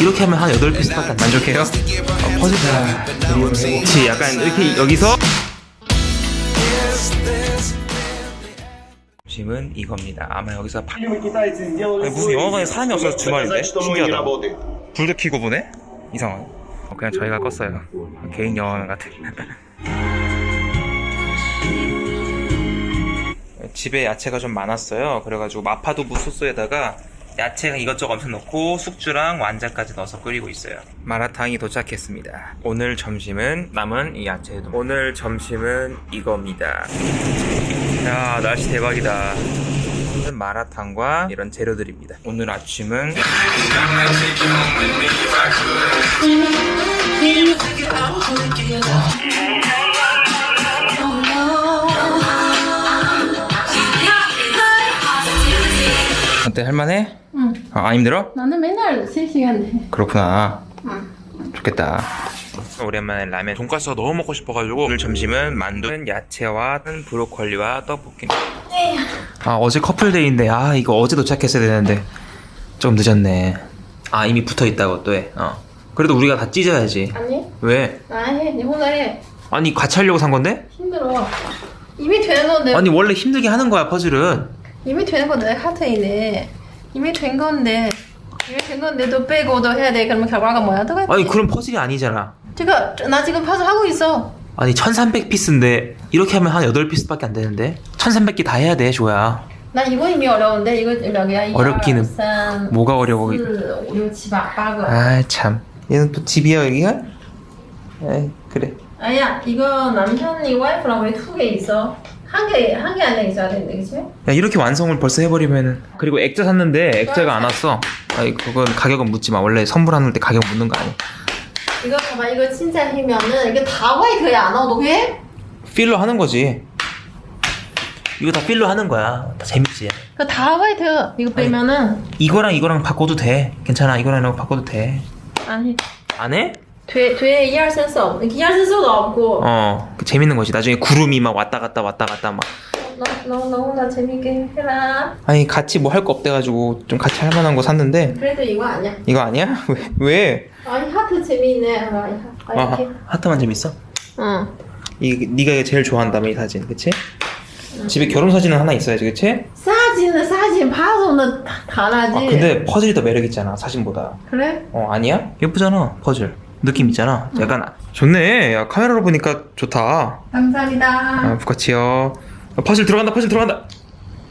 이렇게 하면 한 8피스밖에 안 만족해요? 어, 퍼즐 다 그치 약간 이렇게 여기서? 점심은 이겁니다. 아마 여기서 파... 아니, 무슨 영화관에 사람이 없어서 주말인데? 신기하다. 불도 켜고 보네? 이상하네 어, 그냥 저희가 껐어요. 개인 영화관 같아 집에 야채가 좀 많았어요. 그래가지고 마파두부 소스에다가 야채 이것저것 엄청 넣고 숙주랑 완자까지 넣어서 끓이고 있어요. 마라탕이 도착했습니다. 오늘 점심은 남은 이 야채 오늘 점심은 이겁니다. 야 날씨 대박이다. 오늘 마라탕과 이런 재료들입니다. 오늘 아침은 때 할만해? 응. 아, 안 힘들어? 나는 맨날 3시간 해. 그렇구나 응. 좋겠다 오랜만에 라면 돈가스가 너무 먹고 싶어가지고 오늘 점심은 만두는 야채와 브로콜리와 떡볶이 아 어제 커플데이인데 아 이거 어제 도착했어야 되는데 조금 늦었네 아 이미 붙어 있다고 또 해 어. 그래도 우리가 다 찢어야지 아니, 왜? 나 해. 니 혼자 해. 아니 같이 하려고 산 건데? 힘들어. 이미 되는 건데. 아니 원래 힘들게 하는 거야 퍼즐은 이미 되는 건데 카트이네. 이미 된 건데. 이미 된 건데도 빼고도 해야 돼. 그러면 결과가 뭐야? 똑같지? 아니 그럼 퍼즐이 아니잖아 제가 나 지금 파서 하고 있어. 아니 1300피스인데 이렇게 하면 한 8피스밖에 안 되는데 1300개 다 해야 돼 조야 나 이거 이미 어려운데 이거? 이, 어렵기는 뭐가 어려워 사, 오, 육, 칠, 팔, 팔 거. 아참 얘는 또 집이야 여기가? 에이 그래 아니야 이거 남편이 와이프랑 왜 두 개 있어? 한개 한 개 안에 있어야 되는데 그치? 야 이렇게 완성을 벌써 해버리면은. 그리고 액자 샀는데 액자가 안 왔어. 아이 그건 가격은 묻지 마. 원래 선물하는 때 가격 묻는 거 아니야. 이거 봐봐. 이거 진짜 하면은 이게 다 화이트야 안 나오도 해? 필러 하는 거지. 이거 다 필러 하는 거야. 다 재밌지. 그다 화이트 이거 빼면은. 이거랑 이거랑 바꿔도 돼. 괜찮아. 이거랑 이거 바꿔도 돼. 아니. 안 해? 2, 2, 3, 4없 2, 2, 3, 4도 없고 어 그 재밌는 거지 나중에 구름이 막 왔다 갔다 왔다 갔다 막 너, 너, 너 혼자 재밌게 해라 아니 같이 뭐 할 거 없대가지고 좀 같이 할 만한 거 샀는데 그래도 이거 아니야 이거 아니야? 왜? 왜? 아니 하트 재밌네 아, 아, 아, 이렇게 하트만 재밌어? 응 이 네가 이거 제일 좋아한다며 이 사진 그치? 집에 결혼 사진은 하나 있어야지 그치? 사진은 사진 봐서는 다, 다 나지 아 근데 퍼즐이 더 매력 있잖아 사진보다 그래? 어 아니야? 예쁘잖아 퍼즐 느낌 있잖아. 약간 좋네. 야 카메라로 보니까 좋다. 감사합니다. 아 부카치요. 어, 퍼즐 들어간다 퍼즐 들어간다.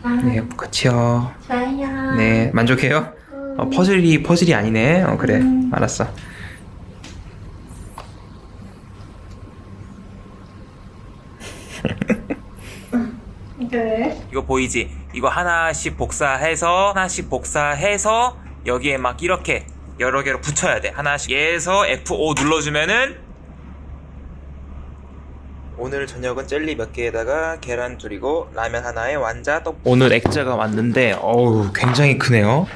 아, 네 부카치요. 좋아요. 네 만족해요? 음. 어, 퍼즐이 퍼즐이 아니네. 어 그래. 음. 알았어. 그래 이거 보이지? 이거 하나씩 복사해서 하나씩 복사해서 여기에 막 이렇게 여러 개로 붙여야 돼. 하나씩 얘에서 F5 눌러주면은 오늘 저녁은 젤리 몇 개에다가 계란 둘이고 라면 하나에 완자 떡. 오늘 액자가 왔는데 어우 굉장히 크네요.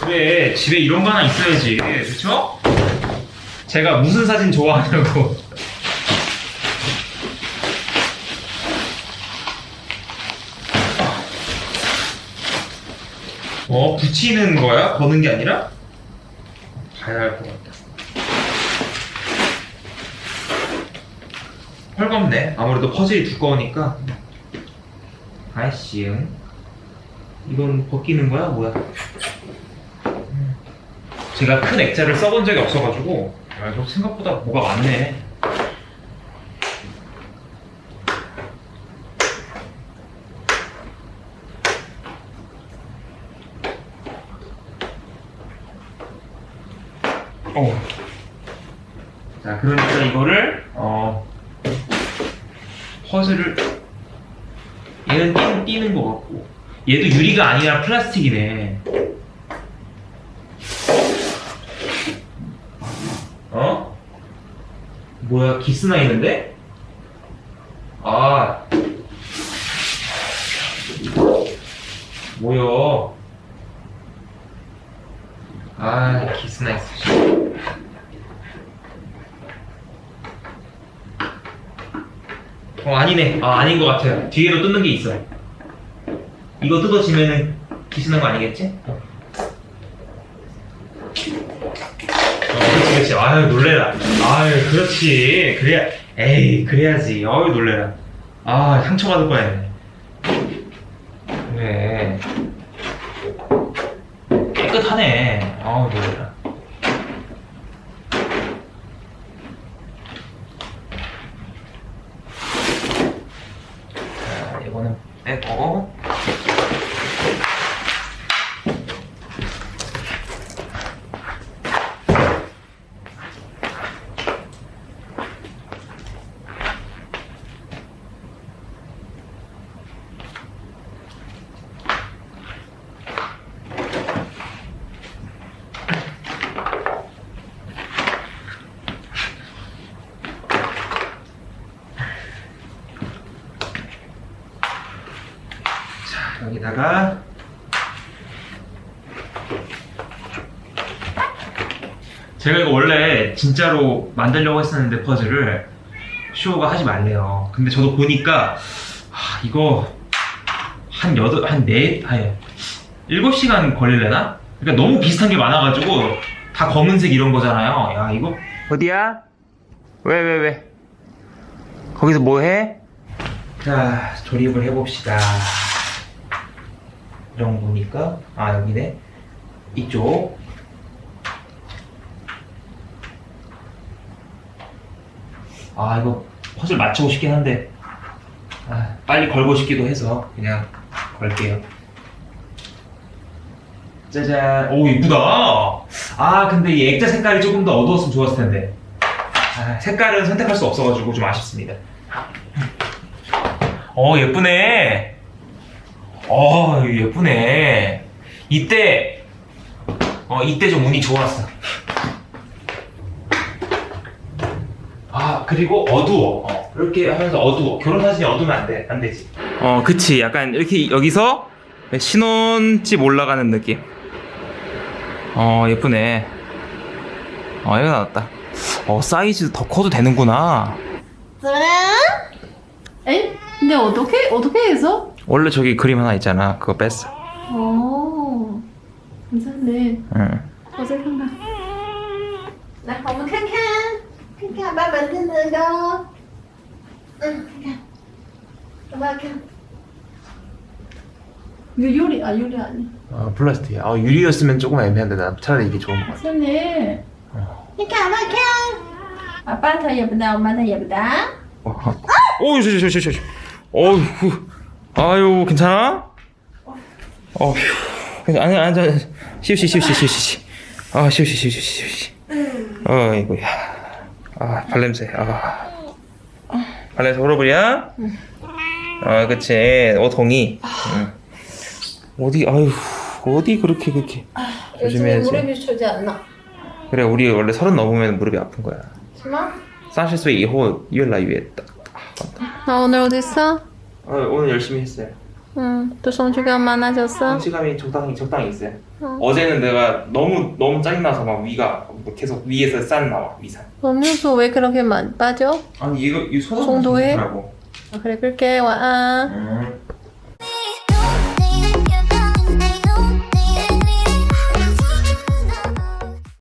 그래 집에 이런 거 하나 있어야지 그렇죠? 제가 무슨 사진 좋아하냐고. 어 붙이는 거야? 거는 게 아니라? 봐야 할 것 같다. 헐겁네. 아무래도 퍼즐이 두꺼우니까. 아이씨, 응? 이건 벗기는 거야? 뭐야? 음. 제가 큰 액자를 써본 적이 없어가지고, 야, 이거 생각보다 뭐가 많네. 어. 자, 그러니까 이거를 어 퍼즐을 얘는 띄는, 띄는 거 같고 얘도 유리가 아니라 플라스틱이네. 어? 뭐야 기스나 있는데? 아 뭐야? 아 기스나 있어. 어 아니네 아 아닌 것 같아요 뒤에도 뜯는 게 있어 이거 뜯어지면은 기스난 거 아니겠지? 그렇지. 아유, 놀래라. 아유, 그렇지. 그래야, 에이, 그래야지. 아유, 놀래라. 아, 상처받을 뻔했네. 그래. 깨끗하네. 아우, 놀래라. 자, 이거는 빼고. 자, 여기다가 제가 이거 원래 진짜로 만들려고 했었는데 퍼즐을 쇼가 하지 말래요. 근데 저도 보니까 아, 이거 한 여덟 한네 아니 일곱 시간 걸릴래나? 그러니까 너무 비슷한 게 많아가지고 다 검은색 이런 거잖아요. 야 이거 어디야? 왜 왜 왜? 거기서 뭐 해? 자 조립을 해봅시다. 보니까. 아 여기네. 이쪽. 아 이거 퍼즐 맞추고 싶긴 한데. 아, 빨리 걸고 싶기도 해서 그냥 걸게요. 짜잔. 오 이쁘다. 아 근데 이 액자 색깔이 조금 더 어두웠으면 좋았을 텐데. 아, 색깔은 선택할 수 없어가지고 좀 아쉽습니다. 어 예쁘네 어 예쁘네. 이때 어 이때 좀 운이 좋았어. 아 그리고 어두워. 어, 이렇게 하면서 어두워. 결혼 사진이 어두면 안돼안 되지. 어 그치. 약간 이렇게 여기서 신혼집 올라가는 느낌. 어 예쁘네. 어 이거 나왔다. 어 사이즈 더 커도 되는구나. 그래? 엥? 哎，你어떻게 어떻게 해서? 원래 저기 그림 하나 있잖아 그거 뺐어 어, 괜찮네. 응. 我再看看。来，我们看看，看看爸爸的那个。嗯，看看，要不要看？ 이거 유리 아 유리 아니. 어 플라스틱 아 유리였으면 조금 애매한데 난 차라리 이게 좋은 것 같아 괜찮네. 你看不看？아빠타예쁘다엄마타예쁘다 오, 저, 저, 저, 저, 저. 어휴, 아유, 괜찮아? 어휴, 아니, 아니, 아니, 쉬우시, 쉬우시, 쉬우시. 아, 쉬우시, 쉬우시, 쉬우시. 어이구야. 아, 발냄새, 아. 발냄새 호러블이야? 아, 그치. 어, 동이. 응. 어디, 아유, 어디 그렇게, 그렇게. 조심해야지. 무릎이 좋지 않나? 그래, 우리 원래 서른 넘으면 무릎이 아픈 거야. 什么？三十岁以后越来越大. 나 오늘 어디 있어? 어, 오늘 열심히 했어요. 응. 또 성취감 많아졌어? 성취감이 적당히 적당히 있어요. 어제는 내가 너무 너무 짜증나서 막 위가 뭐 계속 위에서 싼 나와 위산. 음료수 왜 그렇게 많이 빠져? 아니 이거 이 소독 정도해? 아, 그래 끌게 와. 음.